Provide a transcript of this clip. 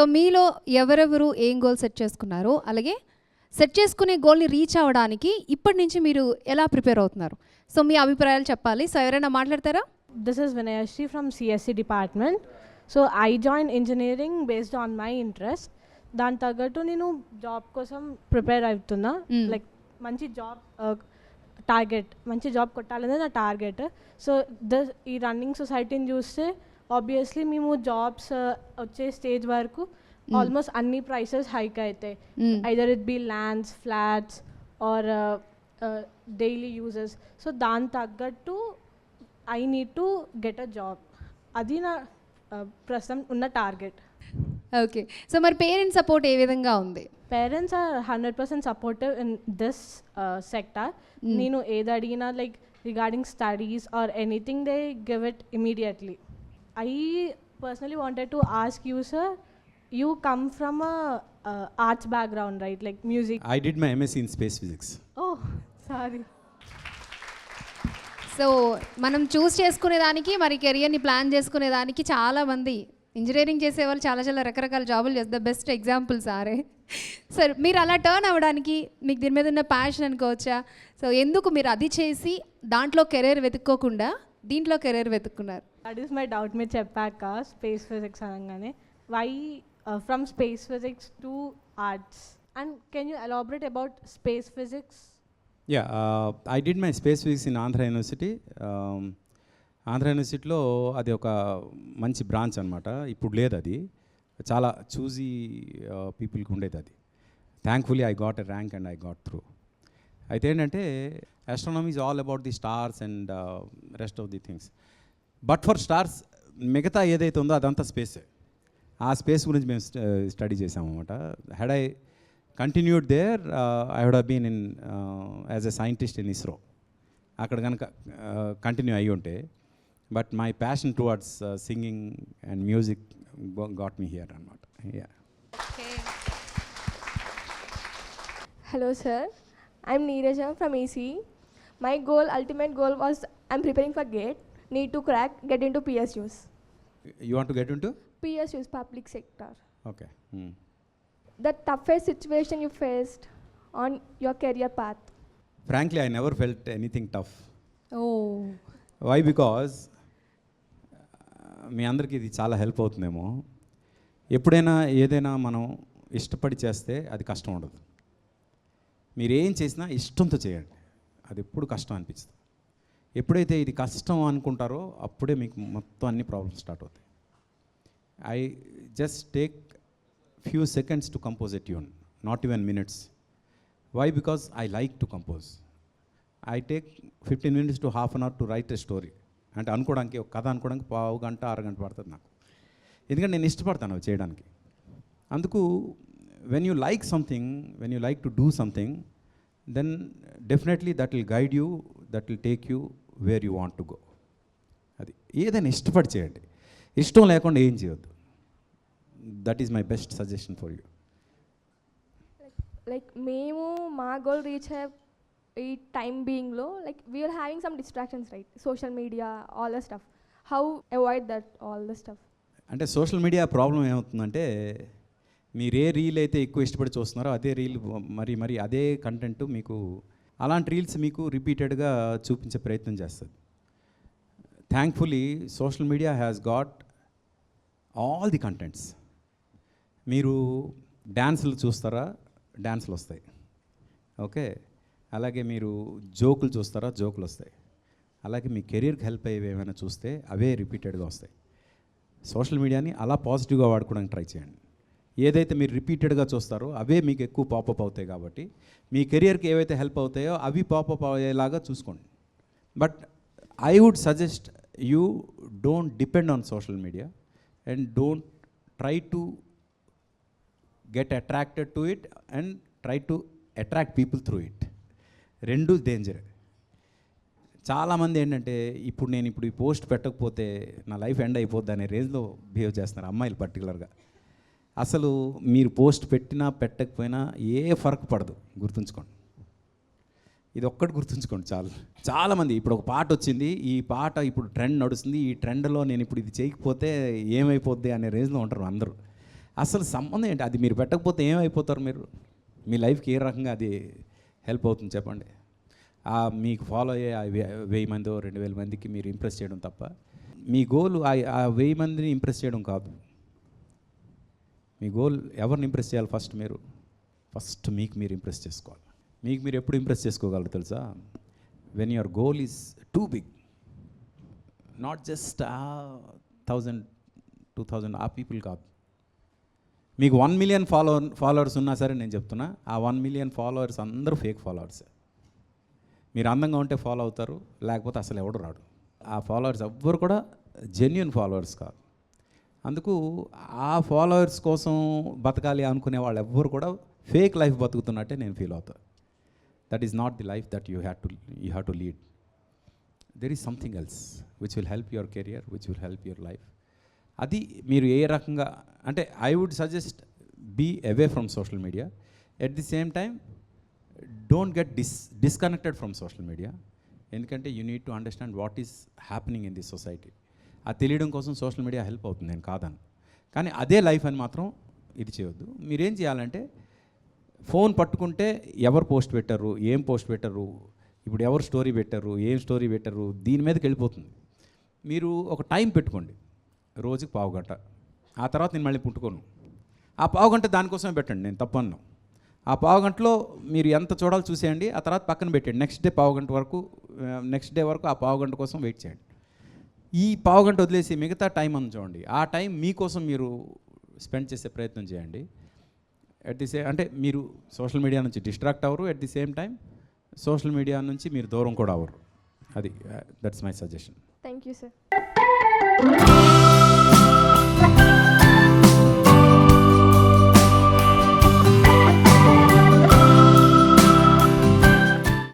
So మీలో ఎవరెవరు ఏం గోల్ సెట్ చేసుకున్నారో అలాగే సెట్ చేసుకునే గోల్ని రీచ్ అవ్వడానికి ఇప్పటి నుంచి మీరు ఎలా ప్రిపేర్ అవుతున్నారు సో మీ అభిప్రాయాలు చెప్పాలి సో ఎవరైనా మాట్లాడతారా This is Vinayashri from CSC department. So I joined engineering based on my interest. దాని తగ్గట్టు నేను జాబ్ కోసం ప్రిపేర్ అవుతున్నా. లైక్ మంచి జాబ్ టార్గెట్ మంచి జాబ్ కొట్టాలనేది నా టార్గెట్ సో ద ఈ రన్నింగ్ సొసైటీని చూస్తే ఆబ్వియస్లీ మేము జాబ్స్ వచ్చే స్టేజ్ వరకు ఆల్మోస్ట్ అన్ని ప్రైసెస్ హైక్ అవుతాయి. Either it be lands flats or daily uses so దాని తగ్గట్టు I need to get a job అది నా uh, ప్రస్తుతం ఉన్న టార్గెట్ ఓకే సో మరి పేరెంట్స్ సపోర్ట్ ఏ విధంగా ఉంది? Parents are hundred percent supportive in this sector నేను ఏది అడిగినా like regarding studies or anything they give it immediately I personally wanted to ask you sir you come from arts background right like music I did my MSc in space physics. Oh sorry so మనం choose చేసుకునే దానికి మరి కెరియర్ని plan చేసుకునే దానికి చాలా మంది engineering చేసే వాళ్ళు చాలా చాలా రకరకాల జాబులు చేస్తారు. ద బెస్ట్ ఎగ్జాంపుల్ సారే సరే మీరు అలా టర్న్ అవ్వడానికి మీకు దీని మీద ఉన్న ప్యాషన్ అనుకోవచ్చా? సో ఎందుకు మీరు అది చేసి దాంట్లో కెరీర్ వెతుక్కోకుండా దీంట్లో కెరీర్ వెతుక్కున్నారు? దట్ ఈస్ మై డౌట్ మీరు చెప్పాక స్పేస్ ఫిజిక్స్ అనగానే why from space physics to arts and can you elaborate about space physics uh, I did my space physics in Andhra University. Um, Andhra యూనివర్సిటీలో అది ఒక మంచి branch అనమాట ఇప్పుడు లేదు అది. చాలా చూజీ పీపుల్కి ఉండేది అది. Thankfully I got a rank and I got through అయితే ఏంటంటే astronomy is all about the stars and rest of the things but for stars మిగతా ఏదైతే ఉందో అదంతా స్పేసే ఆ స్పేస్ గురించి మేము స్టడీ చేసామన్నమాట had I continued there I would been in as a scientist in ISRO అక్కడ కనుక కంటిన్యూ అయ్యి ఉంటే. But my passion towards singing and music got me here అనమాట yeah sir I'm Neeraja from EC my goal ultimate goal was I'm preparing for GATE need to crack get in to PSUs public sector okay the toughest situation you faced on your career path frankly I never felt anything tough oh why because మీ అందరికీ ఇది చాలా help అవుతుందేమో. ఎప్పుడైనా ఏదైనా మనం ఇష్టపడి చేస్తే అది కష్టం ఉండదు. మీరు ఏం చేసినా ఇష్టంతో చేయండి. అది ఎప్పుడు కష్టం అనిపిస్తుంది. ఎప్పుడైతే ఇది కష్టం అనుకుంటారో అప్పుడే మీకు మొత్తం అన్ని ప్రాబ్లమ్స్ స్టార్ట్ అవుతాయి. I just take few seconds to compose a tune not even minutes. Why? Because I like to compose. I take fifteen minutes to half an hour to write a story. అంటే అనుకోవడానికి ఒక కథ అనుకోవడానికి పావు గంట అరగంట పడుతుంది నాకు. ఎందుకంటే నేను ఇష్టపడతాను అవి చేయడానికి. అందుకు when you like something when you like to do something then definitely that will guide you that will take you where you want to go అది ఏదైనా ఇష్టపడి చేయండి. ఇష్టం లేకుండా ఏం చేయొద్దు. That is my best suggestion for you like మేము మా గోల్ రీచ్ అయ్యే ఈ time బీయింగ్లో like we are having some distractions right social media all the stuff how avoid that all the stuff అంటే సోషల్ మీడియా ప్రాబ్లం ఏమవుతుందంటే మీరు ఏ reel అయితే ఎక్కువ ఇష్టపడి చూస్తున్నారో అదే రీల్ మరి మరి అదే కంటెంట్ మీకు అలాంటి రీల్స్ మీకు రిపీటెడ్గా చూపించే ప్రయత్నం చేస్తుంది. Thankfully social media has got all the contents మీరు డ్యాన్సులు చూస్తారా? డ్యాన్సులు వస్తాయి. ఓకే అలాగే మీరు జోకులు చూస్తారా? జోకులు వస్తాయి. అలాగే మీ కెరీర్కి హెల్ప్ అయ్యేవి ఏమైనా చూస్తే అవే రిపీటెడ్గా వస్తాయి. సోషల్ మీడియాని అలా పాజిటివ్గా వాడుకోవడానికి ట్రై చేయండి. ఏదైతే మీరు రిపీటెడ్గా చూస్తారో అవే మీకు ఎక్కువ పాపప్ అవుతాయి కాబట్టి మీ కెరియర్కి ఏవైతే హెల్ప్ అవుతాయో అవి పాపప్ అయ్యేలాగా చూసుకోండి. But I would suggest you don't depend on social media and don't try to get attracted to it and try to attract people through it. రెండు డేంజర్. చాలామంది ఏంటంటే ఇప్పుడు నేను ఇప్పుడు ఈ పోస్ట్ పెట్టకపోతే నా లైఫ్ ఎండ్ అయిపోద్ది అనే రేంజ్లో బిహేవ్ చేస్తున్నారు అమ్మాయిలు పర్టికులర్గా అసలు మీరు పోస్ట్ పెట్టినా పెట్టకపోయినా ఏ ఫరక్ పడదు. గుర్తుంచుకోండి. ఇది ఒక్కటి గుర్తుంచుకోండి చాలు. చాలామంది ఇప్పుడు ఒక పాట వచ్చింది ఈ పాట ఇప్పుడు ట్రెండ్ నడుస్తుంది ఈ ట్రెండ్లో నేను ఇప్పుడు ఇది చేయకపోతే ఏమైపోద్ది అనే రేంజ్లో ఉంటారు అందరూ. అసలు సంబంధం ఏంటి? అది మీరు పెట్టకపోతే ఏమైపోతారు మీరు? మీ లైఫ్కి ఏ రకంగా అది హెల్ప్ అవుతుంది చెప్పండి? మీకు ఫాలో అయ్యే ఆ వెయ్యి మందో రెండు వేల మందికి మీరు ఇంప్రెస్ చేయడం తప్ప. మీ గోల్ ఆ వెయ్యి మందిని ఇంప్రెస్ చేయడం కాదు. మీ గోల్ ఎవరిని ఇంప్రెస్ చేయాలి ఫస్ట్ మీరు? ఫస్ట్ మీకు మీరు ఇంప్రెస్ చేసుకోవాలి. మీకు మీరు ఎప్పుడు ఇంప్రెస్ చేసుకోగలరు తెలుసా? When your goal is too big not just thousand two thousand ఆ పీపుల్ కాదు. మీకు వన్ మిలియన్ ఫాలోవర్ ఫాలోవర్స్ ఉన్నా సరే నేను చెప్తున్నా ఆ వన్ మిలియన్ ఫాలోవర్స్ అందరూ ఫేక్ ఫాలోవర్స్ మీరు అందంగా ఉంటే ఫాలో అవుతారు లేకపోతే అసలు ఎవడు రాడు. ఆ ఫాలోవర్స్ ఎవ్వరు కూడా జెన్యున్ ఫాలోవర్స్ కాదు. అందుకు ఆ ఫాలోవర్స్ కోసం బతకాలి అనుకునే వాళ్ళు ఎవ్వరు కూడా ఫేక్ లైఫ్ బతుకుతున్నట్టే నేను ఫీల్ అవుతాను that is not the life that you have to you have to lead there is something else which will help your career which will help your life అది మీరు ఏ రకంగా అంటే I would suggest be away from social media at the same time don't get dis disconnected from social media ఎందుకంటే you need to understand what is happening in this society అది తెలియడం కోసం social media help అవుతుంది నేను కాదని కానీ అదే life అని మాత్రం ఇది చేయొద్దు. మీరేం చేయాలంటే ఫోన్ పట్టుకుంటే ఎవరు పోస్ట్ పెట్టారు ఏం పోస్ట్ పెట్టారు ఇప్పుడు ఎవరు స్టోరీ పెట్టారు ఏం స్టోరీ పెట్టారు దీని మీదకి వెళ్ళిపోతుంది. మీరు ఒక టైం పెట్టుకోండి రోజుకి పావు గంట. ఆ తర్వాత నేను మళ్ళీ పుట్టుకోను. ఆ పావు గంట దానికోసమే పెట్టండి నేను తప్పను ఆ పావు గంటలో మీరు ఎంత చూడాలో చూసేయండి ఆ తర్వాత పక్కన పెట్టండి. నెక్స్ట్ డే పావు గంట వరకు నెక్స్ట్ డే వరకు ఆ పావు గంట కోసం వెయిట్ చేయండి. ఈ పావు గంట వదిలేసి మిగతా టైం అని చూడండి. ఆ టైం మీకోసం మీరు స్పెండ్ చేసే ప్రయత్నం చేయండి. అట్ ది సేమ్ అంటే మీరు సోషల్ మీడియా నుంచి డిస్ట్రాక్ట్ అవ్వరు. At the same time social media నుంచి మీరు దూరం కూడా అవ్వరు. అది that's my suggestion thank you sir